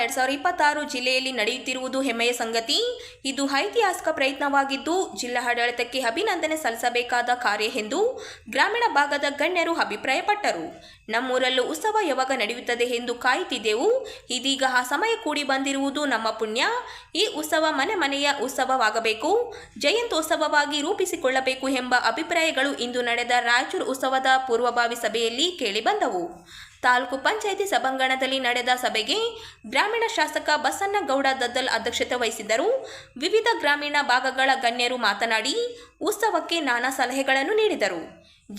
ಎರಡ್ ಸಾವಿರದ ಇಪ್ಪತ್ತಾರು ಜಿಲ್ಲೆಯಲ್ಲಿ ನಡೆಯುತ್ತಿರುವುದು ಹೆಮ್ಮೆಯ ಸಂಗತಿ. ಇದು ಐತಿಹಾಸಿಕ ಪ್ರಯತ್ನವಾಗಿದ್ದು ಜಿಲ್ಲಾ ಆಡಳಿತಕ್ಕೆ ಅಭಿನಂದನೆ ಸಲ್ಲಿಸಬೇಕಾದ ಕಾರ್ಯ ಎಂದು ಗ್ರಾಮೀಣ ಭಾಗದ ಗಣ್ಯರು ಅಭಿಪ್ರಾಯಪಟ್ಟರು. ನಮ್ಮೂರಲ್ಲೂ ಉತ್ಸವ ಯಾವಾಗ ನಡೆಯುತ್ತದೆ ಎಂದು ಕಾಯುತ್ತಿದ್ದೆವು. ಇದೀಗ ಆ ಸಮಯ ಕೂಡಿ ಬಂದಿರುವುದು ನಮ್ಮ ಪುಣ್ಯ. ಈ ಉತ್ಸವ ಮನೆ ಮನೆಯ ಉತ್ಸವವಾಗಬೇಕು. ಜಯಂತ್ಯೋತ್ಸವವಾಗಿ ರೂಪಿಸಿಕೊಳ್ಳಬೇಕು ಎಂಬ ಅಭಿಪ್ರಾಯಗಳು ಇಂದು ನಡೆದ ರಾಯಚೂರು ಉತ್ಸವದ ಪೂರ್ವಭಾವಿ ಸಭೆಯಲ್ಲಿ ಕೇಳಿಬಂದವು ತಾಲೂಕು ಪಂಚಾಯಿತಿ ಸಭಾಂಗಣದಲ್ಲಿ ನಡೆದ ಸಭೆಗೆ ಗ್ರಾಮೀಣ ಶಾಸಕ ಬಸನ್ನಗೌಡ ದದ್ದಲ್ ಅಧ್ಯಕ್ಷತೆ ವಹಿಸಿದ್ದರು. ವಿವಿಧ ಗ್ರಾಮೀಣ ಭಾಗಗಳ ಗಣ್ಯರು ಮಾತನಾಡಿ ಉತ್ಸವಕ್ಕೆ ನಾನಾ ಸಲಹೆಗಳನ್ನು ನೀಡಿದರು.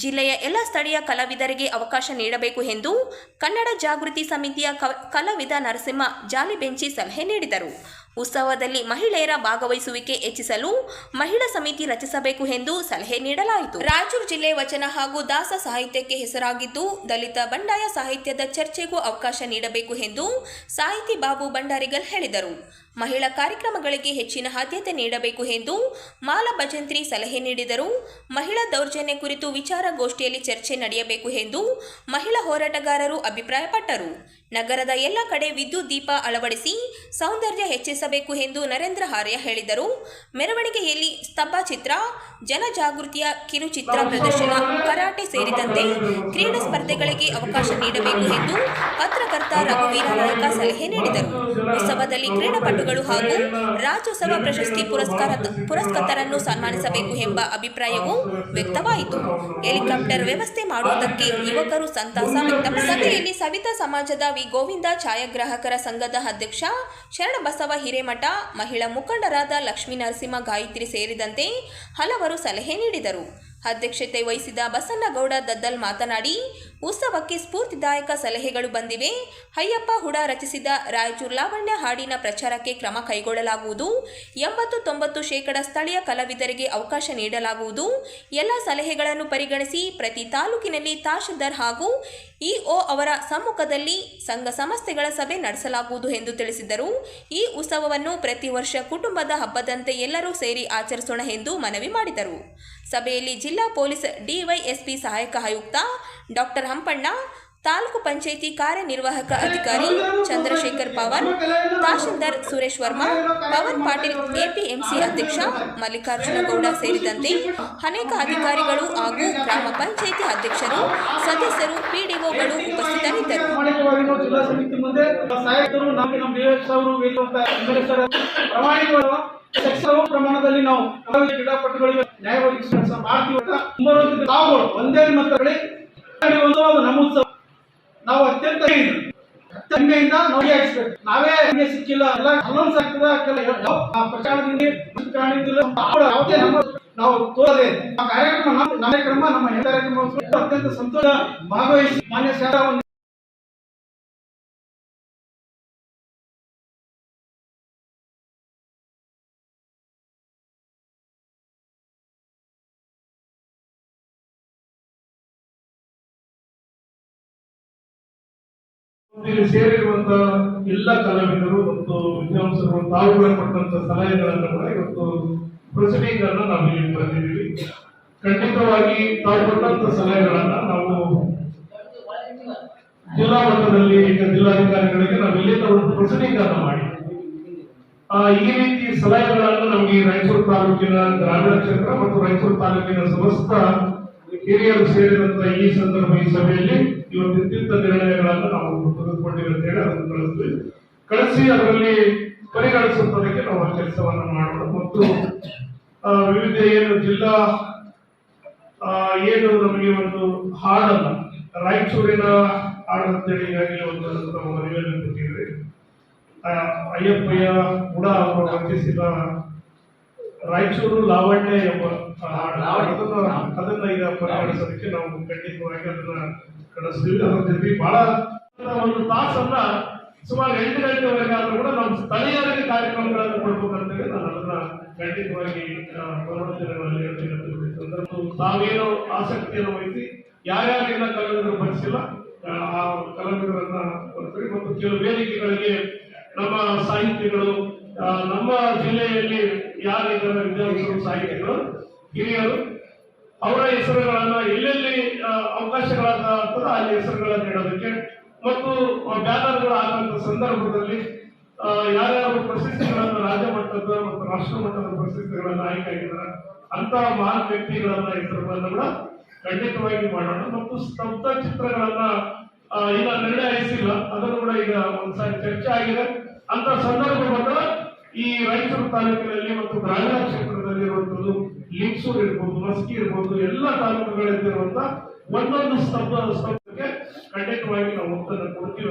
ಜಿಲ್ಲೆಯ ಎಲ್ಲ ಸ್ಥಳೀಯ ಕಲಾವಿದರಿಗೆ ಅವಕಾಶ ನೀಡಬೇಕು ಎಂದು ಕನ್ನಡ ಜಾಗೃತಿ ಸಮಿತಿಯ ಕಲಾವಿದ ನರಸಿಂಹ ಜಾಲಿಬೆಂಚಿ ಸಲಹೆ ನೀಡಿದರು. ಉತ್ಸವದಲ್ಲಿ ಮಹಿಳೆಯರ ಭಾಗವಹಿಸುವಿಕೆ ಹೆಚ್ಚಿಸಲು ಮಹಿಳಾ ಸಮಿತಿ ರಚಿಸಬೇಕು ಎಂದು ಸಲಹೆ ನೀಡಲಾಯಿತು. ರಾಯಚೂರು ಜಿಲ್ಲೆ ವಚನ ಹಾಗೂ ದಾಸ ಸಾಹಿತ್ಯಕ್ಕೆ ಹೆಸರಾಗಿದ್ದು, ದಲಿತ ಬಂಡಾಯ ಸಾಹಿತ್ಯದ ಚರ್ಚೆಗೂ ಅವಕಾಶ ನೀಡಬೇಕು ಎಂದು ಸಾಹಿತಿ ಬಾಬು ಭಂಡಾರಿಗಲ್ ಹೇಳಿದರು. ಮಹಿಳಾ ಕಾರ್ಯಕ್ರಮಗಳಿಗೆ ಹೆಚ್ಚಿನ ಆದ್ಯತೆ ನೀಡಬೇಕು ಎಂದು ಮಾಲ ಭಜಂತ್ರಿ ಸಲಹೆ ನೀಡಿದರು. ಮಹಿಳಾ ದೌರ್ಜನ್ಯ ಕುರಿತು ವಿಚಾರಗೋಷ್ಠಿಯಲ್ಲಿ ಚರ್ಚೆ ನಡೆಯಬೇಕು ಎಂದು ಮಹಿಳಾ ಹೋರಾಟಗಾರರು ಅಭಿಪ್ರಾಯಪಟ್ಟರು. ನಗರದ ಎಲ್ಲ ಕಡೆ ವಿದ್ಯುತ್ ದೀಪ ಅಳವಡಿಸಿ ಸೌಂದರ್ಯ ಹೆಚ್ಚಿಸಬೇಕು ಎಂದು ನರೇಂದ್ರ ಹಾರ್ಯ ಹೇಳಿದರು. ಮೆರವಣಿಗೆಯಲ್ಲಿ ಸ್ತಬ್ಬ ಚಿತ್ರ, ಜನಜಾಗೃತಿಯ ಕಿರುಚಿತ್ರ ಪ್ರದರ್ಶನ, ಕರಾಟೆ ಸೇರಿದಂತೆ ಕ್ರೀಡಾ ಸ್ಪರ್ಧೆಗಳಿಗೆ ಅವಕಾಶ ನೀಡಬೇಕು ಎಂದು ಪತ್ರಕರ್ತ ರಘುವೀರ ನಾಯಕ ಸಲಹೆ ನೀಡಿದರು. ಉತ್ಸವದಲ್ಲಿ ಕ್ರೀಡಾಪಟುಗಳು ಹಾಗೂ ರಾಜ್ಯೋತ್ಸವ ಪ್ರಶಸ್ತಿ ಪುರಸ್ಕಾರ ಪುರಸ್ಕೃತರನ್ನು ಸನ್ಮಾನಿಸಬೇಕು ಎಂಬ ಅಭಿಪ್ರಾಯವೂ ವ್ಯಕ್ತವಾಯಿತು. ಹೆಲಿಕಾಪ್ಟರ್ ವ್ಯವಸ್ಥೆ ಮಾಡುವುದಕ್ಕೆ ಯುವಕರು ಸಂತಸ ಸಭೆಯಲ್ಲಿ ಸವಿತಾ ಸಮಾಜದ ವಿ. ಗೋವಿಂದ ಛಾಯಾಗ್ರಾಹಕರ ಸಂಘದ ಅಧ್ಯಕ್ಷ ಶರಣಬಸವ ಹಿರೇಮಠ, ಮಹಿಳಾ ಮುಖಂಡರಾದ ಲಕ್ಷ್ಮೀ ನರಸಿಂಹ ಗಾಯತ್ರಿ ಸೇರಿದಂತೆ ಹಲವರು ಸಲಹೆ ನೀಡಿದರು. ಅಧ್ಯಕ್ಷತೆ ವಹಿಸಿದ ಬಸನ್ನಗೌಡ ದದ್ದಲ್ ಮಾತನಾಡಿ ಉತ್ಸವಕ್ಕೆ ಸ್ಫೂರ್ತಿದಾಯಕ ಸಲಹೆಗಳು ಬಂದಿವೆ. ಅಯ್ಯಪ್ಪ ಹುಡ ರಚಿಸಿದ ರಾಯಚೂರು ಲಾವಣ್ಯ ಹಾಡಿನ ಪ್ರಚಾರಕ್ಕೆ ಕ್ರಮ ಕೈಗೊಳ್ಳಲಾಗುವುದು. ಎಂಬತ್ತು ತೊಂಬತ್ತು ಶೇಕಡ ಸ್ಥಳೀಯ ಕಲಾವಿದರಿಗೆ ಅವಕಾಶ ನೀಡಲಾಗುವುದು. ಎಲ್ಲ ಸಲಹೆಗಳನ್ನು ಪರಿಗಣಿಸಿ ಪ್ರತಿ ತಾಲೂಕಿನಲ್ಲಿ ತಹಶೀಲ್ದಾರ್ ಹಾಗೂ ಇಒ ಅವರ ಸಮ್ಮುಖದಲ್ಲಿ ಸಂಘ ಸಂಸ್ಥೆಗಳ ಸಭೆ ನಡೆಸಲಾಗುವುದು ಎಂದು ತಿಳಿಸಿದರು. ಈ ಉತ್ಸವವನ್ನು ಪ್ರತಿ ವರ್ಷ ಕುಟುಂಬದ ಹಬ್ಬದಂತೆ ಎಲ್ಲರೂ ಸೇರಿ ಆಚರಿಸೋಣ ಎಂದು ಮನವಿ ಮಾಡಿದರು. ಸಭೆಯಲ್ಲಿ ಜಿಲ್ಲಾ ಪೊಲೀಸ್ ಡಿವೈಎಸ್ಪಿ ಸಹಾಯಕ ಆಯುಕ್ತ ಡಾಕ್ಟರ್ ಹಂಪಣ್ಣ ತಾಲೂಕು ಪಂಚಾಯಿತಿ ಕಾರ್ಯನಿರ್ವಾಹಕ ಅಧಿಕಾರಿ ಚಂದ್ರಶೇಖರ್ ಪವನ್ ತಹಶೀಲ್ದಾರ್ ಸುರೇಶ್ ವರ್ಮಾ ಪವನ್ ಪಾಟೀಲ್ ಎಪಿಎಂಸಿ ಅಧ್ಯಕ್ಷ ಮಲ್ಲಿಕಾರ್ಜುನಗೌಡ ಸೇರಿದಂತೆ ಅನೇಕ ಅಧಿಕಾರಿಗಳು ಹಾಗೂ ಗ್ರಾಮ ಪಂಚಾಯಿತಿ ಅಧ್ಯಕ್ಷರು, ಸದಸ್ಯರು, ಪಿಡಿಒಗಳು ಉಪಸ್ಥಿತರಿದ್ದರು. ಸೆಕ್ಸವ ಪ್ರಮಾಣದಲ್ಲಿ ನಾವು ಕಲಾವಿದ ಕ್ರೀಡಾಪಟುಗಳಿಗೆ ನ್ಯಾಯ ಒದಗಿಸುವ ಕೆಲಸ ಮಾಡ್ತೀವಿ ಅಂತ ಒಂದೇ ಮಕ್ಕಳೇ ಒಂದು ನಮ್ಮ ಉತ್ಸವ ನಾವು ಅತ್ಯಂತ ನಾವು ಸಿಕ್ಕಿಲ್ಲ. ಎಲ್ಲ ಅನೌನ್ಸ್ ಆ ನಮ್ಮ ನಾವು ತೋರದೆ ಕಾರ್ಯಕ್ರಮ ನಮ್ಮ ಕಾರ್ಯಕ್ರಮ ನಮ್ಮ ಕಾರ್ಯಕ್ರಮ ಅತ್ಯಂತ ಸಂತೋಷ, ಭಾಗವಹಿಸಿ ಮಾನ್ಯ ಶಾಲಾ ಇಲ್ಲಿ ಸೇರಿರುವಂತ ಎಲ್ಲ ಕಲಾವಿದರು ಮತ್ತು ವಿದ್ವಾಂಸರು ತಾವುಗಳು ಕೊಟ್ಟಂತ ಸಲಹೆಗಳನ್ನು ಕೂಡ ಇವತ್ತು ಅನ್ನು ನಾವು ಇಲ್ಲಿ ಬಂದಿದ್ದೀವಿ ಖಂಡಿತವಾಗಿ ತಾವು ಕೊಟ್ಟಂತ ಸಲಹೆಗಳನ್ನ ನಾವು ಜಿಲ್ಲಾ ಮಟ್ಟದಲ್ಲಿ ಜಿಲ್ಲಾಧಿಕಾರಿಗಳಿಗೆ ನಾವು ಇಲ್ಲಿಂದ ಒಂದು ಅನ್ನು ಮಾಡಿ. ಈ ರೀತಿ ಸಲಹೆಗಳನ್ನು ನಮಗೆ ರಾಯಚೂರು ತಾಲೂಕಿನ ಗ್ರಾಮೀಣ ಕ್ಷೇತ್ರ ಮತ್ತು ರಾಯಚೂರು ತಾಲೂಕಿನ ಸಮಸ್ತ ಹಿರಿಯರು ಸೇರಿದಂತ ಈ ಸಂದರ್ಭ, ಈ ಸಭೆಯಲ್ಲಿ ಇವತ್ತು ಇದ್ದಿದ್ದ ನಿರ್ಣಯಗಳನ್ನು ನಾವು ತೆಗೆದುಕೊಂಡಿರುತ್ತೇವೆ ಅದನ್ನು ಕಳಿಸ್ತೀವಿ. ಕಳಿಸಿ ಅದರಲ್ಲಿ ಪರಿಗಣಿಸುವುದಕ್ಕೆ ನಾವು ಕೆಲಸವನ್ನು ಮಾಡೋಣ. ಮತ್ತು ವಿವಿಧ ಏನು ಜಿಲ್ಲಾ ಏನು ನಮಗೆ ಒಂದು ಹಾಡನ್ನ ರಾಯಚೂರಿನ ಹಾಡಂತೇಳಿ ಈಗಾಗಲೇ ಒಂದು ನಮ್ಮ ಮನವಿಯನ್ನು ಅಯ್ಯಪ್ಪಯ್ಯ ಕೂಡ ಅವರು ರಚಿಸಿದ ರಾಯಚೂರು ಲಾವಣ್ಯ ಎಂಬ ಅದನ್ನ ಈಗ ಪರಿಗಣಿಸೋದಕ್ಕೆ ನಾವು ಖಂಡಿತವಾಗಿ ಅದನ್ನ ಕಳಿಸ್ತೀವಿ ಅದ್ರ ಜೊತೆ ಬಹಳ ಒಂದು ತಾಸನ್ನ ಸುಮಾರು ಎಂಟು ಗಂಟೆವರೆಗೆ ಆದ್ರೂ ಕೂಡ ನಮ್ಮ ಸ್ಥಳೀಯರಿಗೆ ಕಾರ್ಯಕ್ರಮಗಳನ್ನು ಕೊಡ್ಬೇಕಂತೇಳಿ ನಾನು ಅದನ್ನ ಖಂಡಿತವಾಗಿ ಹೇಳಿ ಸಂದರ್ಭ ತಾವೇನು ಆಸಕ್ತಿಯನ್ನು ವಹಿಸಿ ಯಾರ್ಯಾರಿಂದ ಕಲಾವಿದರು ಬರೆಸಿಲ್ಲ ಆ, ಕಲಾವಿದರನ್ನ ಬರ್ತೀವಿ. ಮತ್ತು ಕೆಲವು ವೇದಿಕೆಗಳಿಗೆ ನಮ್ಮ ಸಾಹಿತ್ಯಗಳು ನಮ್ಮ ಜಿಲ್ಲೆಯಲ್ಲಿ ಯಾರಿದ್ದಾರೆ ವಿದ್ಯಾರ್ಥಿಗಳು ಸಾಹಿತಿಗಳು ಹಿರಿಯರು, ಅವರ ಹೆಸರುಗಳನ್ನ ಎಲ್ಲೆಲ್ಲಿ ಅವಕಾಶಗಳಾದ ಅಂತ ಅಲ್ಲಿ ಹೆಸರುಗಳನ್ನು ನೀಡೋದಕ್ಕೆ ಮತ್ತು ಬ್ಯಾನರ್ಗಳು ಆದಂತ ಸಂದರ್ಭದಲ್ಲಿ ಯಾರ್ಯಾರು ಪ್ರಶಸ್ತಿಗಳನ್ನ ರಾಜ್ಯ ಮಟ್ಟದ ಮತ್ತು ರಾಷ್ಟ್ರ ಮಟ್ಟದ ಪ್ರಶಸ್ತಿಗಳನ್ನು ಆಯ್ಕೆ ಆಗಿದ್ದಾರೆ ಅಂತ ಮಹಾನ್ ವ್ಯಕ್ತಿಗಳನ್ನ ಹೆಸರುಗಳನ್ನ ಕೂಡ ಖಂಡಿತವಾಗಿ ಮಾಡೋಣ. ಮತ್ತು ಸ್ತಬ್ಧ ಚಿತ್ರಗಳನ್ನ ಈಗ ನಿರ್ಣಯಿಸಿಲ್ಲ. ಅದನ್ನು ಕೂಡ ಈಗ ಒಂದ್ಸಾರಿ ಚರ್ಚೆ ಆಗಿದೆ. ಅಂತ ಸಂದರ್ಭ ಬಂದಾಗ ಈ ರಾಯಚೂರು ತಾಲೂಕಿನಲ್ಲಿ ಮತ್ತು ಗ್ರಾಮೀಣ ಕ್ಷೇತ್ರದಲ್ಲಿ ಇರುವಂತದ್ದು ಲಿಂಗಸೂರು ಇರ್ಬೋದು, ಮಸ್ಕಿ ಇರ್ಬೋದು, ಎಲ್ಲ ತಾಲೂಕುಗಳಲ್ಲಿರುವಂತ ಒಂದೊಂದು ಸ್ತಬ್ಧ ಸ್ತಬ್ಧಕ್ಕೆ ಖಂಡಿತವಾಗಿ ನಾವು ಒತ್ತನ್ನು ಕೊಡ್ತೀವಿ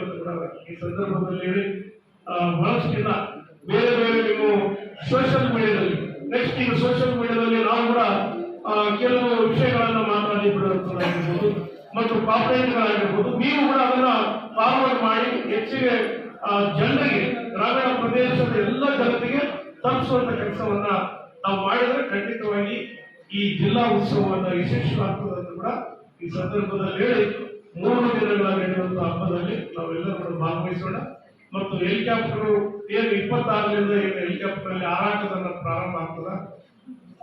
ಈ ಸಂದರ್ಭದಲ್ಲಿ ಹೇಳಿ ಬಹಳಷ್ಟು ಜನ ಬೇರೆ ಬೇರೆ ನೀವು ಸೋಷಿಯಲ್ ಮೀಡಿಯಾದಲ್ಲಿ ನೆಕ್ಸ್ಟ್ ಈಗ ಸೋಷಿಯಲ್ ಮೀಡಿಯಾದಲ್ಲಿ ನಾವು ಕೂಡ ಕೆಲವು ವಿಷಯಗಳನ್ನು ಮಾತಾಡಿ ಬಿಡುವಂತದ್ದಾಗಿರ್ಬೋದು ಮತ್ತು ಕಾಂಪ್ಲೇಂಟ್ಗಳಾಗಿರ್ಬೋದು ನೀವು ಕೂಡ ಅದನ್ನ ಫಾರ್ವರ್ಡ್ ಮಾಡಿ ಹೆಚ್ಚಿಗೆ ಜನರಿಗೆ ಗ್ರಾಮೀಣ ಪ್ರದೇಶದ ಎಲ್ಲ ಜನತೆಗೆ ತಲುಪಿಸುವಂತ ಕೆಲಸವನ್ನ ನಾವು ಮಾಡಿದ್ರೆ ಖಂಡಿತವಾಗಿ ಈ ಜಿಲ್ಲಾ ಉತ್ಸವವನ್ನ ಯಶಸ್ವಿಯಾಗ್ತದೆ ಕೂಡ ಈ ಸಂದರ್ಭದಲ್ಲಿ ಹೇಳಿ ಮೂರು ದಿನಗಳ ನಡೆಯುವಂತ ಹಬ್ಬದಲ್ಲಿ ನಾವೆಲ್ಲರೂ ಭಾಗವಹಿಸೋಣ. ಮತ್ತು ಹೆಲಿಕಾಪ್ಟರ್ ಏನು ಇಪ್ಪತ್ತಾರರಿಂದ ಏನು ಹೆಲಿಕಾಪ್ಟರ್ ಅಲ್ಲಿ ಹಾರಾಟದನ್ನ ಪ್ರಾರಂಭ ಆಗ್ತದ?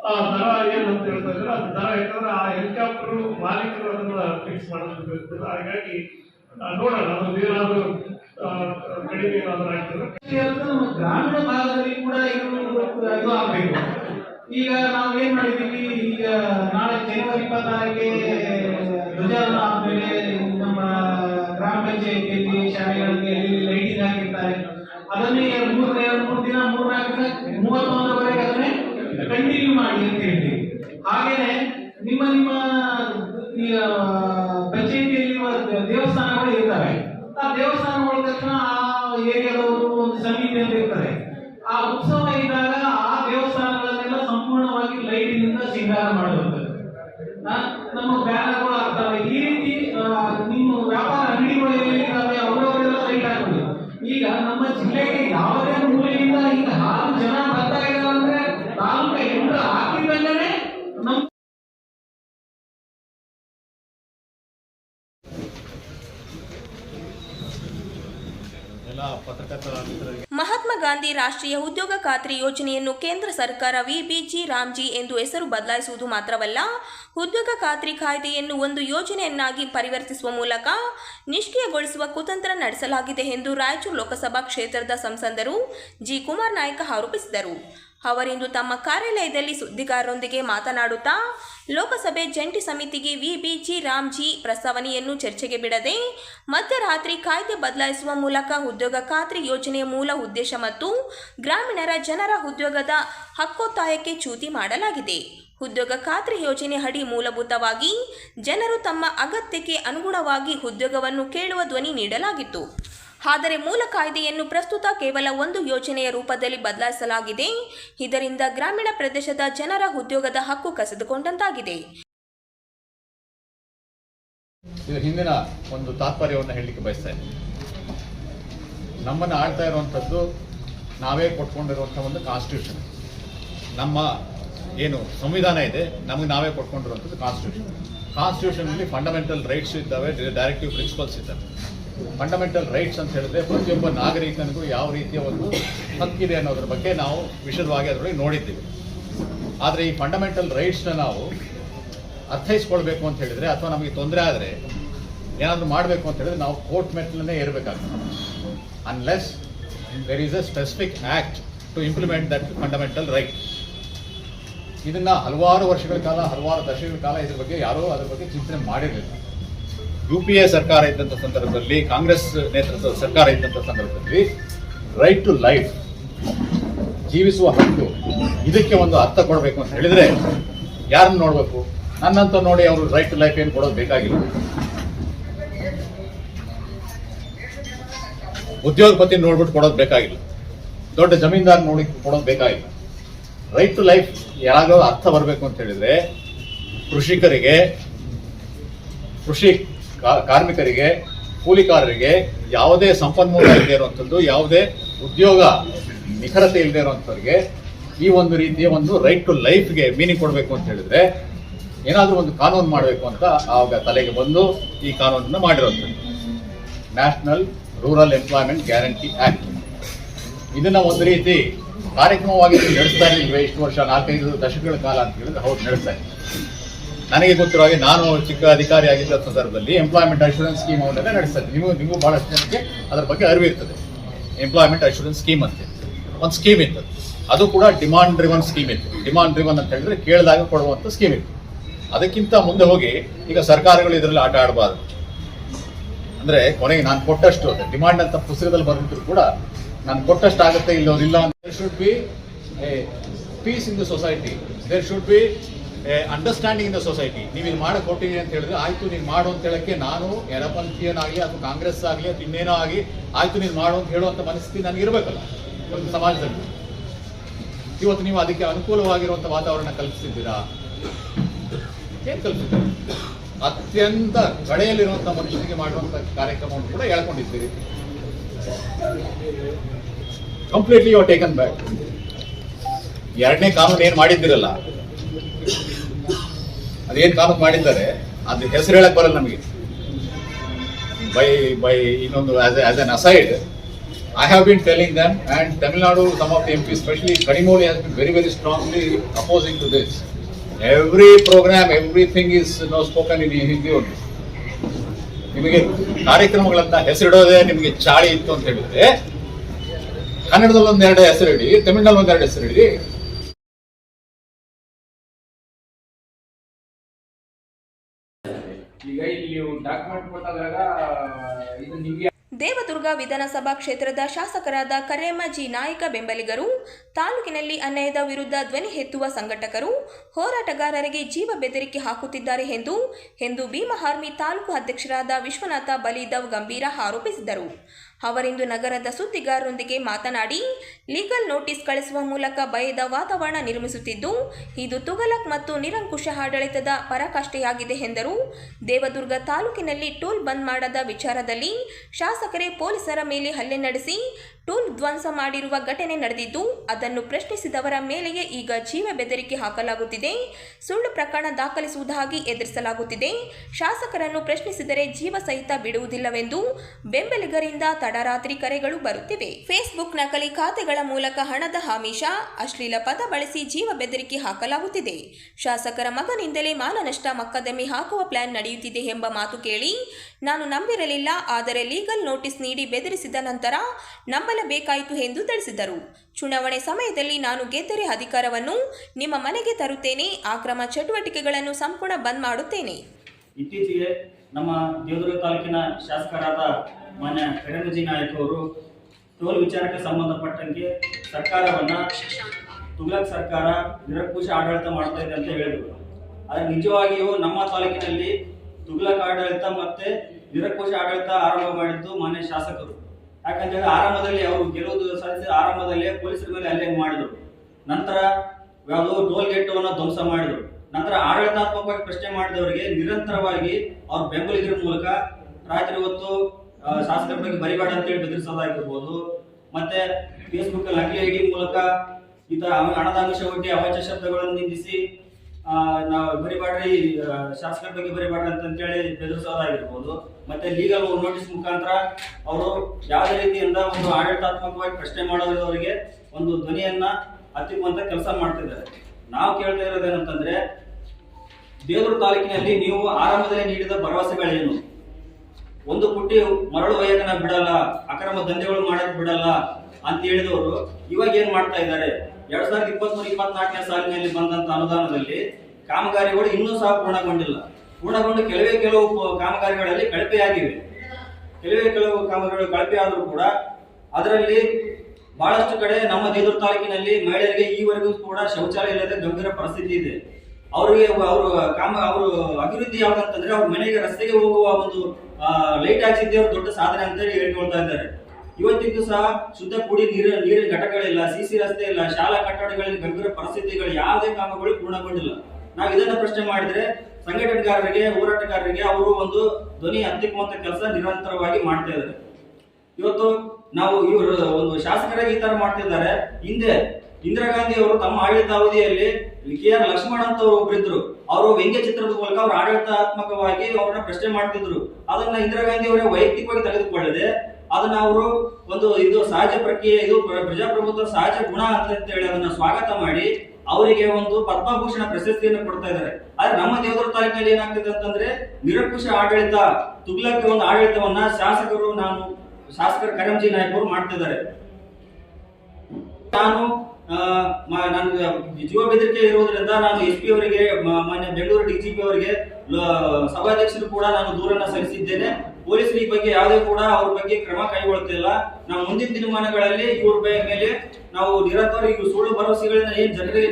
ಆ ದರ ಏನು ಅಂತ ಹೇಳ್ತಾ ಇದ್ರೆ ಅದು ದರ ಯಾಕಂದ್ರೆ ಆ ಹೆಲಿಕಾಪ್ಟರ್ ಮಾಲೀಕರು ಅದನ್ನ ಫಿಕ್ಸ್ ಮಾಡೋದು ಹಾಗಾಗಿ ನೋಡೋಣ, ಅದು ಏನಾದ್ರು ಕಡಿಮೆ ಗ್ರಾಮೀಣ ಭಾಗದಲ್ಲಿ ಕೂಡ ಇದು ಆಗ್ಬೇಕು. ಈಗ ನಾವು ಏನ್ ಮಾಡಿದೀವಿ ಈಗ ನಾಳೆ ಜನವರಿ ಇಪ್ಪತ್ತಾರಕ್ಕೆ ಧ್ವಜಾರೋಹಣ ಆದ್ಮೇಲೆ ನಮ್ಮ ಗ್ರಾಮ ಪಂಚಾಯತಿಯಲ್ಲಿ ಶಾಲೆಗಳಲ್ಲಿ ಲೈಟಿಂಗ್ ಹಾಕಿರ್ತಾರೆ. ಅದನ್ನೇ ಮೂರನೇ, ಮೂರು ದಿನ, ಮೂರ್ನಾಲ್ಕು ದಿನ, ಮೂವತ್ತೊಂದರವರೆಗೆ ಅದನ್ನೇ ಕಂಟಿನ್ಯೂ ಮಾಡಿ ಅಂತ ಹೇಳ್ತೀವಿ. ಹಾಗೇನೆ ನಿಮ್ಮ ನಿಮ್ಮ ಇರ್ತಾರೆ ಆ ಉತ್ಸವ ಇದ್ದಾಗ ಆ ದೇವಸ್ಥಾನಗಳನ್ನೆಲ್ಲ ಸಂಪೂರ್ಣವಾಗಿ ಲೈಟಿನಿಂದ ಸಿಂಗಾರ ಮಾಡುವಂಥದ್ದು ರಾಷ್ಟ್ರೀಯ ಉದ್ಯೋಗ ಖಾತ್ರಿ ಯೋಜನೆಯನ್ನು ಕೇಂದ್ರ ಸರ್ಕಾರ ವಿಬಿಜಿ ರಾಮ್ಜಿ ಎಂದು ಹೆಸರು ಬದಲಾಯಿಸುವುದು ಮಾತ್ರವಲ್ಲ, ಉದ್ಯೋಗ ಖಾತ್ರಿ ಕಾಯ್ದೆಯನ್ನು ಒಂದು ಯೋಜನೆಯನ್ನಾಗಿ ಪರಿವರ್ತಿಸುವ ಮೂಲಕ ನಿಷ್ಕ್ರಿಯಗೊಳಿಸುವ ಕುತಂತ್ರ ನಡೆಸಲಾಗಿದೆ ಎಂದು ರಾಯಚೂರು ಲೋಕಸಭಾ ಕ್ಷೇತ್ರದ ಸಂಸದರು ಜಿ. ಕುಮಾರ್ ನಾಯ್ಕ ಆರೋಪಿಸಿದರು. ಅವರಿಂದು ತಮ್ಮ ಕಾರ್ಯಾಲಯದಲ್ಲಿ ಸುದ್ದಿಗಾರರೊಂದಿಗೆ ಮಾತನಾಡುತ್ತಾ ಲೋಕಸಭೆ ಜಂಟಿ ಸಮಿತಿಗೆ ವಿಬಿಜಿ ರಾಮ್ಜಿ ಪ್ರಸ್ತಾವನೆಯನ್ನು ಚರ್ಚೆಗೆ ಬಿಡದೆ ಮಧ್ಯರಾತ್ರಿ ಕಾಯ್ದೆ ಬದಲಾಯಿಸುವ ಮೂಲಕ ಉದ್ಯೋಗ ಖಾತ್ರಿ ಯೋಜನೆಯ ಮೂಲ ಉದ್ದೇಶ ಮತ್ತು ಗ್ರಾಮೀಣರ ಜನರ ಉದ್ಯೋಗದ ಹಕ್ಕೊತ್ತಾಯಕ್ಕೆ ಚ್ಯೂತಿ ಮಾಡಲಾಗಿದೆ. ಉದ್ಯೋಗ ಖಾತ್ರಿ ಯೋಜನೆ ಅಡಿ ಮೂಲಭೂತವಾಗಿ ಜನರು ತಮ್ಮ ಅಗತ್ಯಕ್ಕೆ ಅನುಗುಣವಾಗಿ ಉದ್ಯೋಗವನ್ನು ಕೇಳುವ ಧ್ವನಿ ನೀಡಲಾಗಿತ್ತು. ಆದರೆ ಮೂಲ ಕಾಯ್ದೆಯನ್ನು ಪ್ರಸ್ತುತ ಕೇವಲ ಒಂದು ಯೋಜನೆಯ ರೂಪದಲ್ಲಿ ಬದಲಾಯಿಸಲಾಗಿದೆ. ಇದರಿಂದ ಗ್ರಾಮೀಣ ಪ್ರದೇಶದ ಜನರ ಉದ್ಯೋಗದ ಹಕ್ಕು ಕಸಿದುಕೊಂಡಂತಾಗಿದೆ. ಹಿಂದಿನ ಒಂದು ತಾತ್ಪರ್ಯವನ್ನು ಹೇಳಲಿಕ್ಕೆ ಬಯಸ್ತಾ ನಮ್ಮನ್ನು ಆಳ್ತಾ ಇರುವಂಥದ್ದು ನಾವೇ ಕೊಟ್ಕೊಂಡಿರುವಂಥ ಒಂದು ಕಾನ್ಸ್ಟಿಟ್ಯೂಷನ್ ನಮ್ಮ ಏನು ಸಂವಿಧಾನ ಇದೆ, ನಮಗೆ ನಾವೇ ಕೊಟ್ಕೊಂಡಿರುವಂಥದ್ದು ಕಾನ್ಸ್ಟಿಟ್ಯೂಷನ್ ಕಾನ್ಸ್ಟಿಟ್ಯೂಷನಲ್ಲಿ ಫಂಡಮೆಂಟಲ್ ರೈಟ್ಸ್ ಇದ್ದಾವೆ ಡೈರೆಕ್ಟಿವ್ ಪ್ರಿನ್ಸಿಪಲ್ಸ್ ಇದ್ದಾವೆ. ಫಂಡಮೆಂಟಲ್ ರೈಟ್ಸ್ ಅಂತ ಹೇಳಿದ್ರೆ ಪ್ರತಿಯೊಬ್ಬ ನಾಗರಿಕನಿಗೂ ಯಾವ ರೀತಿಯ ಒಂದು ಹಕ್ಕಿದೆ ಅನ್ನೋದ್ರ ಬಗ್ಗೆ ನಾವು ವಿಶದವಾಗಿ ಅದರೊಳಗೆ ನೋಡಿದ್ದೀವಿ. ಆದರೆ ಈ ಫಂಡಮೆಂಟಲ್ ರೈಟ್ಸ್ನ ನಾವು ಅರ್ಥೈಸ್ಕೊಳ್ಬೇಕು ಅಂತ ಹೇಳಿದ್ರೆ ಅಥವಾ ನಮಗೆ ತೊಂದರೆ ಆದರೆ ಏನಾದರೂ ಮಾಡಬೇಕು ಅಂತ ಹೇಳಿದ್ರೆ ನಾವು ಕೋರ್ಟ್ ಮೆಟ್ಲನ್ನೇ ಇರಬೇಕಾಗ್ತದೆ unless there is a specific act to implement that fundamental right ಇದನ್ನ ಹಲವಾರು ವರ್ಷಗಳ ಕಾಲ, ಹಲವಾರು ದಶಕಗಳ ಕಾಲ ಇದ್ರ ಬಗ್ಗೆ ಯಾರೂ ಅದ್ರ ಬಗ್ಗೆ ಚಿಂತನೆ ಮಾಡಿರಲಿಲ್ಲ. ಯು ಪಿ ಎ ಸರ್ಕಾರ ಇದ್ದಂಥ ಸಂದರ್ಭದಲ್ಲಿ, ಕಾಂಗ್ರೆಸ್ ನೇತೃತ್ವದ ಸರ್ಕಾರ ಇದ್ದಂಥ ಸಂದರ್ಭದಲ್ಲಿ ರೈಟ್ ಟು ಲೈಫ್ ಜೀವಿಸುವ ಹಕ್ಕು ಇದಕ್ಕೆ ಒಂದು ಅರ್ಥ ಕೊಡಬೇಕು ಅಂತ ಹೇಳಿದರೆ ಯಾರನ್ನು ನೋಡಬೇಕು? ನನ್ನಂತ ನೋಡಿ ಅವರು ರೈಟ್ ಟು ಲೈಫ್ ಏನು ಕೊಡೋದು ಬೇಕಾಗಿಲ್ಲ. ಉದ್ಯೋಗಪತಿ ನೋಡ್ಬಿಟ್ಟು ಕೊಡೋದು ಬೇಕಾಗಿಲ್ಲ. ದೊಡ್ಡ ಜಮೀನ್ದಾರ್ ನೋಡಿ ಕೊಡೋದು ಬೇಕಾಗಿಲ್ಲ. ರೈಟ್ ಟು ಲೈಫ್ ಯಾವಾಗ ಅರ್ಥ ಬರಬೇಕು ಅಂತ ಹೇಳಿದ್ರೆ ಕೃಷಿಕರಿಗೆ ಕೃಷಿ ಕಾರ್ಮಿಕರಿಗೆ, ಕೂಲಿಕಾರರಿಗೆ ಯಾವುದೇ ಸಂಪನ್ಮೂಲ ಇಲ್ಲದೆ ಇರುವಂಥದ್ದು, ಯಾವುದೇ ಉದ್ಯೋಗ ನಿಖರತೆ ಇಲ್ಲದೆ ಇರುವಂಥವ್ರಿಗೆ ಈ ಒಂದು ರೀತಿಯ ಒಂದು ರೈಟ್ ಟು ಲೈಫ್ಗೆ ಮೀನಿಂಗ್ ಕೊಡಬೇಕು ಅಂತ ಹೇಳಿದ್ರೆ ಏನಾದರೂ ಒಂದು ಕಾನೂನು ಮಾಡಬೇಕು ಅಂತ ಆವಾಗ ತಲೆಗೆ ಬಂದು ಈ ಕಾನೂನನ್ನು ಮಾಡಿರೋದು. National rural employment guarantee act ಇದನ್ನು ಒಂದು ರೀತಿ ಕಾರ್ಯಕ್ರಮವಾಗಿ ನಡೆಸ್ತಾ ಇಲ್ವೇ ಇಷ್ಟು ವರ್ಷ ನಾಲ್ಕೈದು ದಶಕಗಳ ಕಾಲ ಅಂತ ಹೇಳಿದ್ರೆ ಹೌದು, ನಡೆಸ್ತಾ ನನಗೆ ಗೊತ್ತಿರೋ ಹಾಗೆ ನಾನು ಚಿಕ್ಕ ಅಧಿಕಾರಿ ಆಗಿದ್ದ ಸಂದರ್ಭದಲ್ಲಿ ಎಂಪ್ಲಾಯ್ಮೆಂಟ್ ಅಶೂರೆನ್ಸ್ ಸ್ಕೀಮ್ ಅವನ್ನೆಲ್ಲ ನಡೆಸ್ತದೆ ನೀವು ನಿಮಗೂ ಬಹಳಷ್ಟು ಜನಕ್ಕೆ ಅದರ ಬಗ್ಗೆ ಅರಿವಿರ್ತದೆ ಎಂಪ್ಲಾಯ್ಮೆಂಟ್ ಅಶೂರೆನ್ಸ್ ಸ್ಕೀಮ್ ಅಂತ. ಒಂದು ಸ್ಕೀಮ್ ಇತ್ತು. ಅದು ಕೂಡ ಡಿಮಾಂಡ್ ಡ್ರಿವನ್ ಸ್ಕೀಮ್ ಇತ್ತು. ಡಿಮಾಂಡ್ ಡ್ರಿವನ್ ಅಂತ ಹೇಳಿದ್ರೆ ಕೇಳಿದಾಗ ಕೊಡುವಂಥ ಸ್ಕೀಮ್ ಇತ್ತು. ಅದಕ್ಕಿಂತ ಮುಂದೆ ಹೋಗಿ ಈಗ ಸರ್ಕಾರಗಳು ಇದರಲ್ಲಿ ಆಟ ಆಡಬಾರ್ದು. ಅಂದರೆ ಕೊನೆಗೆ ನಾನು ಕೊಟ್ಟಷ್ಟು ಡಿಮಾಂಡ್ ಅಂತ ಪುಸ್ತಕದಲ್ಲಿ ಬರೆದಿದ್ರು ಕೂಡ ನಾನು ಕೊಟ್ಟಷ್ಟು ಆಗುತ್ತೆ ಇಲ್ಲೋದಿಲ್ಲ there should be peace in the society there should be understanding in the society ನೀವು ಇಲ್ಲಿ ಮಾಡಕ್ಕೆ ಕೊಟ್ಟಿದ್ದೀನಿ ಅಂತ ಹೇಳಿದ್ರೆ, ಆಯ್ತು, ನೀನು ಮಾಡು ಅಂತ ಹೇಳಕ್ಕೆ ನಾನು ಎಡಪಂಥೀಯನಾಗಲಿ ಅಥವಾ ಕಾಂಗ್ರೆಸ್ ಆಗಲಿ ಅಥವಾ ಇನ್ನೇನೋ ಆಗಿ ಆಯ್ತು, ನೀನು ಮಾಡು ಅಂತ ಹೇಳುವಂಥ ಮನಸ್ಥಿತಿ ನನಗೆ ಇರಬೇಕಲ್ಲ ಒಂದು ಸಮಾಜದಲ್ಲಿ. ಇವತ್ತು ನೀವು ಅದಕ್ಕೆ ಅನುಕೂಲವಾಗಿರುವಂಥ ವಾತಾವರಣ ಕಲ್ಪಿಸಿದ್ದೀರಾ? ಏನು ಕಲ್ಪಿಸಿದ್ದೀರಾ? ಅತ್ಯಂತ ಕಡೆಯಲ್ಲಿರುವಂಥ ಮನುಷ್ಯನಿಗೆ ಮಾಡುವಂಥ ಕಾರ್ಯಕ್ರಮವನ್ನು ಕೂಡ ಹೇಳ್ಕೊಂಡಿದ್ದೀರಿ. ಕಂಪ್ಲೀಟ್ಲಿ ಯು ಟೇಕನ್ ಬ್ಯಾಕ್ ಎರಡನೇ ಕಾನೂನು ಏನು ಮಾಡಿದ್ದೀರಲ್ಲ? ಅದೇನ್ ಕಾನೂನು ಮಾಡಿದ್ದಾರೆ, ಅದು ಹೆಸರು ಹೇಳಕ್ ಬರಲ್ಲ ನಮಗೆ. ಬೈ ಬೈ ಇನ್ನೊಂದು as aside I have been telling them and Tamilnadu some of the M P specially Kanimozhi has been very very strongly opposing to this every programme everything is no spoken in Hindi ಒಂದು ನಿಮಗೆ ಕಾರ್ಯಕ್ರಮಗಳಂತ ಹೆಸರಿಡೋದೇ ನಿಮಗೆ ಚಾಳಿ ಇತ್ತು ಅಂತ ಹೇಳಿದ್ರೆ ಕನ್ನಡದಲ್ಲಿ ಒಂದೆರಡು ಹೆಸರಿಡಿ ತಮಿಳ್ನಲ್ಲಿ ಒಂದೆರಡು ಹೆಸರಿಡಿ ದೇವದುರ್ಗ ವಿಧಾನಸಭಾ ಕ್ಷೇತ್ರದ ಶಾಸಕರಾದ ಕರೇಮಜಿ ನಾಯಕ ಬೆಂಬಲಿಗರು, ತಾಲೂಕಿನಲ್ಲಿ ಅನ್ಯಾಯದ ವಿರುದ್ಧ ಧ್ವನಿ ಎತ್ತುವ ಸಂಘಟಕರು ಹೋರಾಟಗಾರರಿಗೆ ಜೀವ ಬೆದರಿಕೆ ಹಾಕುತ್ತಿದ್ದಾರೆ ಎಂದು ಎಂದು ಭೀಮಹಾರ್ಮಿ ತಾಲೂಕು ಅಧ್ಯಕ್ಷರಾದ ವಿಶ್ವನಾಥ ಬಲಿದವ್ ಗಂಭೀರ ಆರೋಪಿಸಿದರು. ಅವರಿಂದು ನಗರದ ಸುದ್ದಿಗಾರರೊಂದಿಗೆ ಮಾತನಾಡಿ, ಲೀಗಲ್ ನೋಟಿಸ್ ಕಳಿಸುವ ಮೂಲಕ ಭಯದ ವಾತಾವರಣ ನಿರ್ಮಿಸುತ್ತಿದ್ದು, ಇದು ತುಗಲಕ್ ಮತ್ತು ನಿರಂಕುಶ ಆಡಳಿತದ ಪರಾಕಾಷ್ಠೆಯಾಗಿದೆ ಎಂದರು. ದೇವದುರ್ಗ ತಾಲೂಕಿನಲ್ಲಿ ಟೂಲ್ ಬಂದ್ ಮಾಡದ ವಿಚಾರದಲ್ಲಿ ಶಾಸಕರೇ ಪೊಲೀಸರ ಮೇಲೆ ಹಲ್ಲೆ ನಡೆಸಿ, ಟೂಲ್ ಧ್ವಂಸ ಮಾಡಿರುವ ಘಟನೆ ನಡೆದಿದ್ದು, ಅದನ್ನು ಪ್ರಶ್ನಿಸಿದವರ ಮೇಲೆಯೇ ಈಗ ಜೀವ ಬೆದರಿಕೆ ಹಾಕಲಾಗುತ್ತಿದೆ. ಸುಳ್ಳು ಪ್ರಕರಣ ದಾಖಲಿಸುವುದಾಗಿ ಎದುರಿಸಲಾಗುತ್ತಿದೆ. ಶಾಸಕರನ್ನು ಪ್ರಶ್ನಿಸಿದರೆ ಜೀವ ಸಹಿತ ಬಿಡುವುದಿಲ್ಲವೆಂದು ಬೆಂಬಲಿಗರಿಂದ ತಡರಾತ್ರಿ ಕರೆಗಳು ಬರುತ್ತಿವೆ. ಫೇಸ್ಬುಕ್ ನಕಲಿ ಖಾತೆಗಳ ಮೂಲಕ ಹಣದ ಆಮಿಷ ಅಶ್ಲೀಲ ಪದ ಬಳಸಿ ಜೀವ ಬೆದರಿಕೆ ಹಾಕಲಾಗುತ್ತಿದೆ. ಶಾಸಕರ ಮಗನಿಂದಲೇ ಮಾನನಷ್ಟ ಮೊಕದ್ದಮೆ ಹಾಕುವ ಪ್ಲಾನ್ ನಡೆಯುತ್ತಿದೆ ಎಂಬ ಮಾತು ಕೇಳಿ, ನಾನು ನಂಬಿರಲಿಲ್ಲ, ಆದರೆ ಲೀಗಲ್ ನೋಟಿಸ್ ನೀಡಿ ಬೆದರಿಸಿದ ನಂತರ ನಂಬಲಬೇಕಾಯಿತು ಎಂದು ತಿಳಿಸಿದರು. ಚುನಾವಣೆ ಸಮಯದಲ್ಲಿ ನಾನು ಗೆದ್ದರೆ ಅಧಿಕಾರವನ್ನು ನಿಮ್ಮ ಮನೆಗೆ ತರುತ್ತೇನೆ ಆಕ್ರಮ ಚಟುವಟಿಕೆಗಳನ್ನು ಸಂಪೂರ್ಣ ಬಂದ್ ಮಾಡುತ್ತೇನೆ. ಇತ್ತೀಚೆಗೆ ನಮ್ಮ ದೇವದುರ್ಗ ತಾಲೂಕಿನ ಶಾಸಕರಾದ ಮಾನ್ಯ ಕರಣಜಿ ನಾಯಕ್ ಅವರು ಟೋಲ್ ವಿಚಾರಕ್ಕೆ ಸಂಬಂಧಪಟ್ಟಂಗೆ ಸರ್ಕಾರವನ್ನ ತುಗ್ಲಕ್ ಸರ್ಕಾರ ನಿರಂಕುಶ ಆಡಳಿತ ಮಾಡ್ತಾ ಇದೆ ಅಂತ ಹೇಳಿದರು. ಆದರೆ ನಿಜವಾಗಿಯೂ ನಮ್ಮ ತಾಲೂಕಿನಲ್ಲಿ ತುಗ್ಲಕ್ ಆಡಳಿತ ಮತ್ತೆ ನಿರಂಕುಶ ಆಡಳಿತ ಆರಂಭ ಮಾಡಿದ್ದು ಮಾನ್ಯ ಶಾಸಕರು. ಯಾಕಂತೇಳಿ ಆರಂಭದಲ್ಲಿ ಅವರು ಗೆಲುವು ಸಾಧಿಸಿದ ಆರಂಭದಲ್ಲೇ ಪೊಲೀಸರ ಮೇಲೆ ಅಲ್ಲೇ ಮಾಡಿದರು. ನಂತರ ಯಾವುದೋ ಟೋಲ್ ಗೇಟನ್ನು ಧ್ವಂಸ ಮಾಡಿದರು. ನಂತರ ಆಡಳಿತಾತ್ಮಕವಾಗಿ ಪ್ರಶ್ನೆ ಮಾಡಿದವರಿಗೆ ನಿರಂತರವಾಗಿ ಅವ್ರ ಬೆಂಬಲಿಗರ ಮೂಲಕ ರಾತ್ರಿ ಆ, ಶಾಸಕರ ಬಗ್ಗೆ ಬರಿಬೇಡ ಅಂತೇಳಿ ಬೆದರಿಸೋದಾಗಿರ್ಬೋದು. ಮತ್ತೆ ಫೇಸ್ಬುಕ್ ಅಲ್ಲಿ ನಕಲಿ ಐಡಿ ಮೂಲಕ ಈ ತರ ಅವ- ಹಣದ ಅಂಶ ಒಡ್ಡಿ ಅವಾಚ್ಯ ಶಬ್ದಗಳನ್ನು ನಿಂದಿಸಿ ನಾವು ಬರಿಬೇಡ್ರಿ ಶಾಸಕರ ಬಗ್ಗೆ ಬರಿಬೇಡ್ರಿ ಅಂತೇಳಿ ಬೆದರಿಸೋದಾಗಿರ್ಬೋದು. ಮತ್ತೆ ಲೀಗಲ್ ನೋಟಿಸ್ ಮುಖಾಂತರ ಅವರು ಯಾವುದೇ ರೀತಿಯಿಂದ ಒಂದು ಆಡಳಿತಾತ್ಮಕವಾಗಿ ಪ್ರಶ್ನೆ ಮಾಡೋದವರಿಗೆ ಒಂದು ಧ್ವನಿಯನ್ನ ಹತ್ತಿಕ್ಕುವಂತ ಕೆಲಸ ಮಾಡ್ತಿದ್ದಾರೆ. ನಾವು ಕೇಳ್ತಾ ಇರೋದೇನಂತಂದ್ರೆ ದೇವರ ತಾಲೂಕಿನಲ್ಲಿ ನೀವು ಆರಂಭದಲ್ಲಿ ನೀಡಿದ ಭರವಸೆಗಳೇನು? ಒಂದು ಪುಟ್ಟಿ ಮರಳು ವಯಕನ ಬಿಡಲ್ಲ, ಅಕ್ರಮ ದಂಧೆಗಳು ಮಾಡಕ್ ಬಿಡಲ್ಲ ಅಂತ ಹೇಳಿದವರು ಇವಾಗ ಏನ್ ಮಾಡ್ತಾ ಇದ್ದಾರೆ? ಎರಡ್ ಸಾವಿರದ ಇಪ್ಪತ್ಮೂರು, ಇಪ್ಪತ್ನಾಲ್ಕನೇ ಸಾಲಿನಲ್ಲಿ ಬಂದಂತ ಅನುದಾನದಲ್ಲಿ ಕಾಮಗಾರಿಗಳು ಇನ್ನೂ ಸಹ ಪೂರ್ಣಗೊಂಡಿಲ್ಲ. ಪೂರ್ಣಗೊಂಡು ಕೆಲವೇ ಕೆಲವು ಕಾಮಗಾರಿಗಳಲ್ಲಿ ಕಳಪೆಯಾಗಿವೆ. ಕೆಲವೇ ಕೆಲವು ಕಾಮಗಾರಿಗಳು ಕಳಪೆ ಆದರೂ ಕೂಡ ಅದರಲ್ಲಿ ಬಹಳಷ್ಟು ಕಡೆ ನಮ್ಮ ದೇದೂರು ತಾಲೂಕಿನಲ್ಲಿ ಮಹಿಳೆಯರಿಗೆ ಈವರೆಗೂ ಕೂಡ ಶೌಚಾಲಯ ಇಲ್ಲದೆ ಗಂಭೀರ ಪರಿಸ್ಥಿತಿ ಇದೆ. ಅವರಿಗೆ ಅವರು ಕಾಮ, ಅವರು ಅಭಿವೃದ್ಧಿ ಯಾವ್ದಂತಂದ್ರೆ ಅವ್ರ ಮನೆಗೆ, ರಸ್ತೆಗೆ ಹೋಗುವ ಒಂದು ಲೈಟ್ ಹಾಕ್ಸಿದ್ದೇ ಅವ್ರ ದೊಡ್ಡ ಸಾಧನೆ ಅಂತ ಹೇಳಿ ಹೇಳ್ಕೊಳ್ತಾ ಇದ್ದಾರೆ. ಇವತ್ತಿಗೂ ಸಹ ಶುದ್ಧ ಕುಡಿ ನೀರು ನೀರಿನ ಘಟಕಗಳಿಲ್ಲ ಸಿಸಿ ರಸ್ತೆ ಇಲ್ಲ, ಶಾಲಾ ಕಟ್ಟಡಗಳಲ್ಲಿ ಗಂಭೀರ ಪರಿಸ್ಥಿತಿಗಳು, ಯಾವುದೇ ಕಾಮಗಳು ಪೂರ್ಣಗೊಂಡಿಲ್ಲ. ನಾವು ಇದನ್ನ ಪ್ರಶ್ನೆ ಮಾಡಿದ್ರೆ ಸಂಘಟನೆಗಾರರಿಗೆ, ಹೋರಾಟಗಾರರಿಗೆ ಅವರು ಒಂದು ಧ್ವನಿ ಹತ್ತಿಕ್ಕುವಂತ ಕೆಲಸ ನಿರಂತರವಾಗಿ ಮಾಡ್ತಾ ಇವತ್ತು ನಾವು ಇವರು ಒಂದು ಶಾಸಕರಾಗಿ ಈ ತರ ಮಾಡ್ತಿದ್ದಾರೆ. ಹಿಂದೆ ಇಂದಿರಾ ಗಾಂಧಿ ಅವರು ತಮ್ಮ ಆಡಳಿತ ಅವಧಿಯಲ್ಲಿ ಕೆ ಆರ್ ಲಕ್ಷ್ಮಣ್ ಅಂತ ಒಬ್ಬರಿದ್ರು ಅವರು ವ್ಯಂಗ್ಯ ಚಿತ್ರದ ಮೂಲಕ ಅವರು ಆಡಳಿತಾತ್ಮಕವಾಗಿ ಅವರನ್ನ ಪ್ರಶ್ನೆ ಮಾಡ್ತಿದ್ರು. ಅದನ್ನ ಇಂದಿರಾ ಗಾಂಧಿ ಅವರೇ ವೈಯಕ್ತಿಕವಾಗಿ ತೆಗೆದುಕೊಳ್ಳದೆ, ಅದನ್ನ ಅವರು ಒಂದು ಇದು ಸಹಜ ಪ್ರಕ್ರಿಯೆ, ಇದು ಪ್ರ- ಪ್ರಜಾಪ್ರಭುತ್ವ ಸಹಜ ಗುಣ ಅಂತ ಹೇಳಿ ಅದನ್ನ ಸ್ವಾಗತ ಮಾಡಿ ಅವರಿಗೆ ಒಂದು ಪದ್ಮಭೂಷಣ ಪ್ರಶಸ್ತಿಯನ್ನು ಕೊಡ್ತಾ ಇದ್ದಾರೆ. ಆದ್ರೆ ನಮ್ಮ ದೇವರ ತಾಲೂಕಿನಲ್ಲಿ ಏನಾಗ್ತಿದೆ ಅಂತಂದ್ರೆ ನಿರಂಕುಶ ಆಡಳಿತ, ತುಗ್ಲಕ್ಕೆ ಒಂದು ಆಡಳಿತವನ್ನ ಶಾಸಕರು ನಾನು ಶಾಸಕರ ಕರಂಜಿ ಅವರು ಮಾಡ್ತಿದ್ದಾರೆ. ನಾನು ನನಗೆ ಜೀವ ಬೆದರಿಕೆ ಇರುವುದರಿಂದ ನಾನು ಎಸ್ ಪಿ ಅವರಿಗೆ ಮಾನ್ಯ ಬೆಂಗಳೂರು ಡಿಜಿಪಿ ಅವರಿಗೆ ಸಭಾಧ್ಯಕ್ಷರು ಕೂಡ ನಾನು ದೂರನ್ನ ಸಲ್ಲಿಸಿದ್ದೇನೆ. ಪೊಲೀಸರು ಈ ಬಗ್ಗೆ ಯಾವುದೇ ಕೂಡ ಅವ್ರ ಬಗ್ಗೆ ಕ್ರಮ ಕೈಗೊಳ್ಳುತ್ತಿಲ್ಲ. ನಾವು ಮುಂದಿನ ದಿನಮಾನಗಳಲ್ಲಿ ಇವ್ರ ಮೇಲೆ ನಾವು ನಿರಂತರ ಇವ್ರು ಸುಳ್ಳು ಭರವಸೆಗಳನ್ನ ಏನ್ ಜನರಿಗೆ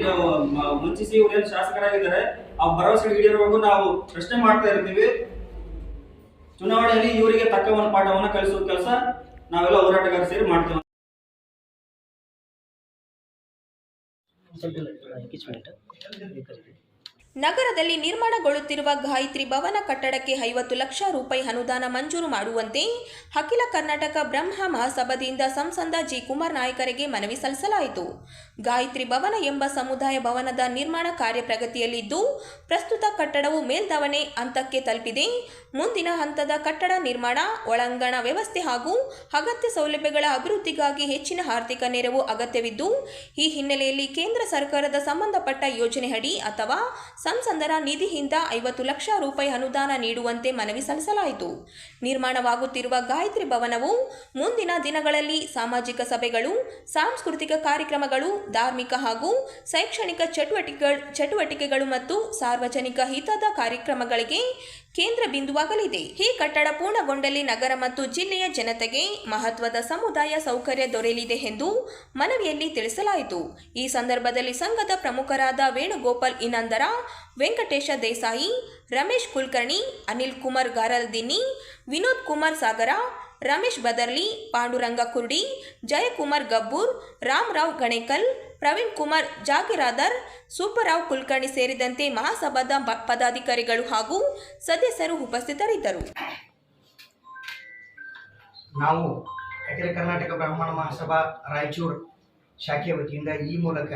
ವಂಚಿಸಿ ಇವ್ರು ಶಾಸಕರಾಗಿದ್ದಾರೆ, ಆ ಭರವಸೆ ಈಡೇರುವಾಗ ನಾವು ಪ್ರಶ್ನೆ ಮಾಡ್ತಾ ಇರ್ತೀವಿ. ಚುನಾವಣೆಯಲ್ಲಿ ಇವರಿಗೆ ತಕ್ಕ ಒಂದು ಪಾಠವನ್ನು ಕಲಿಸುವ ಕೆಲಸ ನಾವೆಲ್ಲ ಹೋರಾಟಗಾರ ಸೇರಿ ಮಾಡ್ತೇವೆ. ನಗರದಲ್ಲಿ ನಿರ್ಮಾಣಗೊಳ್ಳುತ್ತಿರುವ ಗಾಯತ್ರಿ ಭವನ ಕಟ್ಟಡಕ್ಕೆ ಐವತ್ತು ಲಕ್ಷ ರೂಪಾಯಿ ಅನುದಾನ ಮಂಜೂರು ಮಾಡುವಂತೆ ಅಖಿಲ ಕರ್ನಾಟಕ ಬ್ರಹ್ಮ ಮಹಾಸಭಾದಿಂದ ಸಂಸದ ಜಿ ಕುಮಾರ್ ನಾಯಕರಿಗೆ ಮನವಿ ಸಲ್ಲಿಸಲಾಯಿತು. ಗಾಯತ್ರಿ ಭವನ ಎಂಬ ಸಮುದಾಯ ಭವನದ ನಿರ್ಮಾಣ ಕಾರ್ಯ ಪ್ರಗತಿಯಲ್ಲಿದ್ದು, ಪ್ರಸ್ತುತ ಕಟ್ಟಡವು ಮೇಲ್ದವಣೆ ಹಂತಕ್ಕೆ ತಲುಪಿದೆ. ಮುಂದಿನ ಹಂತದ ಕಟ್ಟಡ ನಿರ್ಮಾಣ, ಒಳಾಂಗಣ ವ್ಯವಸ್ಥೆ ಹಾಗೂ ಅಗತ್ಯ ಸೌಲಭ್ಯಗಳ ಅಭಿವೃದ್ಧಿಗಾಗಿ ಹೆಚ್ಚಿನ ಆರ್ಥಿಕ ನೆರವು ಅಗತ್ಯವಿದ್ದು, ಈ ಹಿನ್ನೆಲೆಯಲ್ಲಿ ಕೇಂದ್ರ ಸರ್ಕಾರದ ಸಂಬಂಧಪಟ್ಟ ಯೋಜನೆಯಡಿ ಅಥವಾ ಸಂಸದರ ನಿಧಿಯಿಂದ ಐವತ್ತು ಲಕ್ಷ ರೂಪಾಯಿ ಅನುದಾನ ನೀಡುವಂತೆ ಮನವಿ ಸಲ್ಲಿಸಲಾಯಿತು. ನಿರ್ಮಾಣವಾಗುತ್ತಿರುವ ಗಾಯತ್ರಿ ಭವನವು ಮುಂದಿನ ದಿನಗಳಲ್ಲಿ ಸಾಮಾಜಿಕ ಸಭೆಗಳು, ಸಾಂಸ್ಕೃತಿಕ ಕಾರ್ಯಕ್ರಮಗಳು ಧಾರ್ಮಿಕ ಹಾಗೂ ಶೈಕ್ಷಣಿಕ ಚಟುವಟಿಕೆಗಳು ಚಟುವಟಿಕೆಗಳು ಮತ್ತು ಸಾರ್ವಜನಿಕ ಹಿತದ ಕಾರ್ಯಕ್ರಮಗಳಿಗೆ ಕೇಂದ್ರ ಬಿಂದುವಾಗಲಿದೆ. ಈ ಕಟ್ಟಡ ಪೂರ್ಣಗೊಂಡಲ್ಲಿ ನಗರ ಮತ್ತು ಜಿಲ್ಲೆಯ ಜನತೆಗೆ ಮಹತ್ವದ ಸಮುದಾಯ ಸೌಕರ್ಯ ದೊರೆಯಲಿದೆ ಎಂದು ಮನವಿಯಲ್ಲಿ ತಿಳಿಸಲಾಯಿತು. ಈ ಸಂದರ್ಭದಲ್ಲಿ ಸಂಘದ ಪ್ರಮುಖರಾದ ವೇಣುಗೋಪಾಲ್ ಇನಂದರ ವೆಂಕಟೇಶ ದೇಸಾಯಿ, ರಮೇಶ್ ಕುಲಕರ್ಣಿ ಅನಿಲ್ ಕುಮಾರ್ ಗಾರಲ್ದಿನ್ನಿ ವಿನೋದ್ ಕುಮಾರ್ ಸಾಗರ ರಮೇಶ್ ಬದರ್ಲಿ, ಪಾಂಡುರಂಗ ಕುರ್ಡಿ, ಜಯಕುಮಾರ್ ಗಬ್ಬೂರ್, ರಾಮರಾವ್ ಗಣೇಕಲ್, ಪ್ರವೀಣ್ ಕುಮಾರ್ ಜಾಗಿರಾದರ್ ಸುಬ್ಬರಾವ್ ಕುಲಕರ್ಣಿ ಸೇರಿದಂತೆ ಮಹಾಸಭಾದ ಪದಾಧಿಕಾರಿಗಳು ಹಾಗೂ ಸದಸ್ಯರು ಉಪಸ್ಥಿತರಿದ್ದರು. ನಾವು ಅಖಿಲ ಕರ್ನಾಟಕ ಬ್ರಾಹ್ಮಣ ಮಹಾಸಭಾ ರಾಯಚೂರು ಶಾಖೆಯ ವತಿಯಿಂದ ಈ ಮೂಲಕ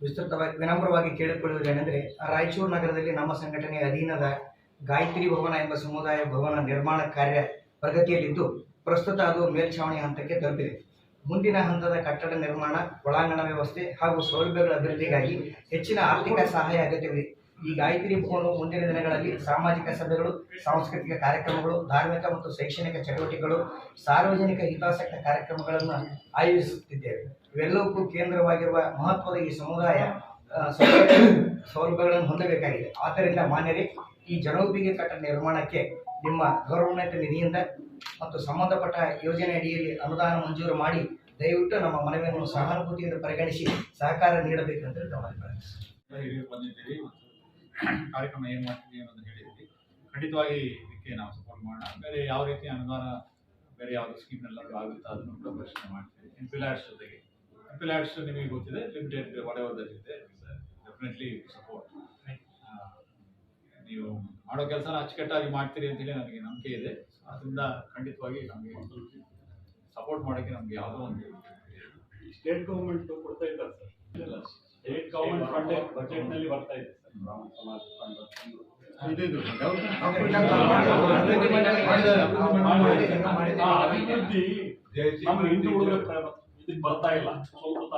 ವಿಸ್ತೃತವಾಗಿ ವಿನಮ್ರವಾಗಿ ಕೇಳಿಕೊಳ್ಳುವುದೇನೆಂದರೆ ರಾಯಚೂರು ನಗರದಲ್ಲಿ ನಮ್ಮ ಸಂಘಟನೆಯ ಅಧೀನದ ಗಾಯತ್ರಿ ಭವನ ಎಂಬ ಸಮುದಾಯ ಭವನ ನಿರ್ಮಾಣ ಕಾರ್ಯ ಪ್ರಗತಿಯಲ್ಲಿದ್ದು ಪ್ರಸ್ತುತ ಅದು ಮೇಲ್ಛಾವಣಿ ಹಂತಕ್ಕೆ ತಲುಪಿದೆ. ಮುಂದಿನ ಹಂತದ ಕಟ್ಟಡ ನಿರ್ಮಾಣ, ಒಳಾಂಗಣ ವ್ಯವಸ್ಥೆ ಹಾಗೂ ಸೌಲಭ್ಯಗಳ ಅಭಿವೃದ್ಧಿಗಾಗಿ ಹೆಚ್ಚಿನ ಆರ್ಥಿಕ ಸಹಾಯ ಅಗತ್ಯವಿದೆ. ಈ ಗಾಯತ್ರಿ ಭವನವು ಮುಂದಿನ ದಿನಗಳಲ್ಲಿ ಸಾಮಾಜಿಕ ಸಭೆಗಳು, ಸಾಂಸ್ಕೃತಿಕ ಕಾರ್ಯಕ್ರಮಗಳು, ಧಾರ್ಮಿಕ ಮತ್ತು ಶೈಕ್ಷಣಿಕ ಚಟುವಟಿಕೆಗಳು, ಸಾರ್ವಜನಿಕ ಹಿತಾಸಕ್ತ ಕಾರ್ಯಕ್ರಮಗಳನ್ನು ಆಯೋಜಿಸುತ್ತಿದ್ದೇವೆ. ಇವೆಲ್ಲವಕ್ಕೂ ಕೇಂದ್ರವಾಗಿರುವ ಮಹತ್ವದ ಈ ಸಮುದಾಯ ಸೌಲಭ್ಯಗಳನ್ನು ಹೊಂದಬೇಕಾಗಿದೆ. ಆದ್ದರಿಂದ ಮಾನ್ಯರೇ, ಈ ಜನೌಪಿಗೆ ಕಟ್ಟಡ ನಿರ್ಮಾಣಕ್ಕೆ ನಿಮ್ಮ ಗೌರವೋನ್ನತ ನಿಧಿಯಿಂದ ಮತ್ತು ಸಂಬಂಧಪಟ್ಟ ಯೋಜನೆ ಅಡಿಯಲ್ಲಿ ಅನುದಾನ ಮಂಜೂರು ಮಾಡಿ ದಯವಿಟ್ಟು ನಮ್ಮ ಮನವಿಯನ್ನು ಸಹಾನುಭೂತಿಯಿಂದ ಪರಿಗಣಿಸಿ ಸಹಕಾರ ನೀಡಬೇಕೆಂದು ಮತ್ತು ಕಾರ್ಯಕ್ರಮ ಏನು ಮಾಡ್ತೀವಿ ಅನ್ನೋದು ಹೇಳಿದ್ವಿ ಖಂಡಿತವಾಗಿ ಇದಕ್ಕೆ ನಾವು ಸಪೋರ್ಟ್ ಮಾಡೋಣ. ಬೇರೆ ಯಾವ ರೀತಿ ಅನುದಾನ, ಬೇರೆ ಯಾವುದೇ ಸ್ಕೀಮ್ನೆಲ್ಲಾದ್ರೂ ಆಗುತ್ತಾ ಅದನ್ನು ಕೂಡ ಪ್ರಶ್ನೆ ಮಾಡ್ತೀವಿ. ಎಂಪಿಲ್ಯಾಡ್ಸ್ ಜೊತೆಗೆ. ಎಂಪಿಲ್ಯಾಡ್ಸ್ ನಿಮಗೆ ಗೊತ್ತಿದೆ ಲಿಮಿಟೆಡ್ ದಟ್ ಇದೆ ಡೆಫಿನೆಟ್ಲಿ ಸಪೋರ್ಟ್ ನೀವು ಮಾಡೋ ಕೆಲಸ ಅಚ್ಚುಕಟ್ಟಾಗಿ ಮಾಡ್ತೀರಿ ಅಂತೇಳಿ ನನಗೆ ನಂಬಿಕೆ ಇದೆ. ಅದರಿಂದ ಖಂಡಿತವಾಗಿ ನಮಗೆ ಸಪೋರ್ಟ್ ಮಾಡೋಕ್ಕೆ ನಮಗೆ ಯಾವುದೋ ಒಂದು ಸ್ಟೇಟ್ ಗೌರ್ಮೆಂಟ್ ಕೊಡ್ತಾ ಇದ್ದಾರೆ ಸರ್. ಸ್ಟೇಟ್ ಗೌರ್ಮೆಂಟ್ ಫಂಡ್ ಬಜೆಟ್ನಲ್ಲಿ ಬರ್ತಾ ಇದೆ ಸರ್. ಬ್ರಾಹ್ಮಣ ಸಮಾಜ ಫಂಡ್ ಇದು ಇದು. ಹಾ, ಅಭಿವೃದ್ಧಿ ನಮ್ಮ ಹಿಂದೂ ಉಳಿದ ಇದಕ್ಕೆ ಬರ್ತಾ ಇಲ್ಲ. ಸ್ವಲ್ಪ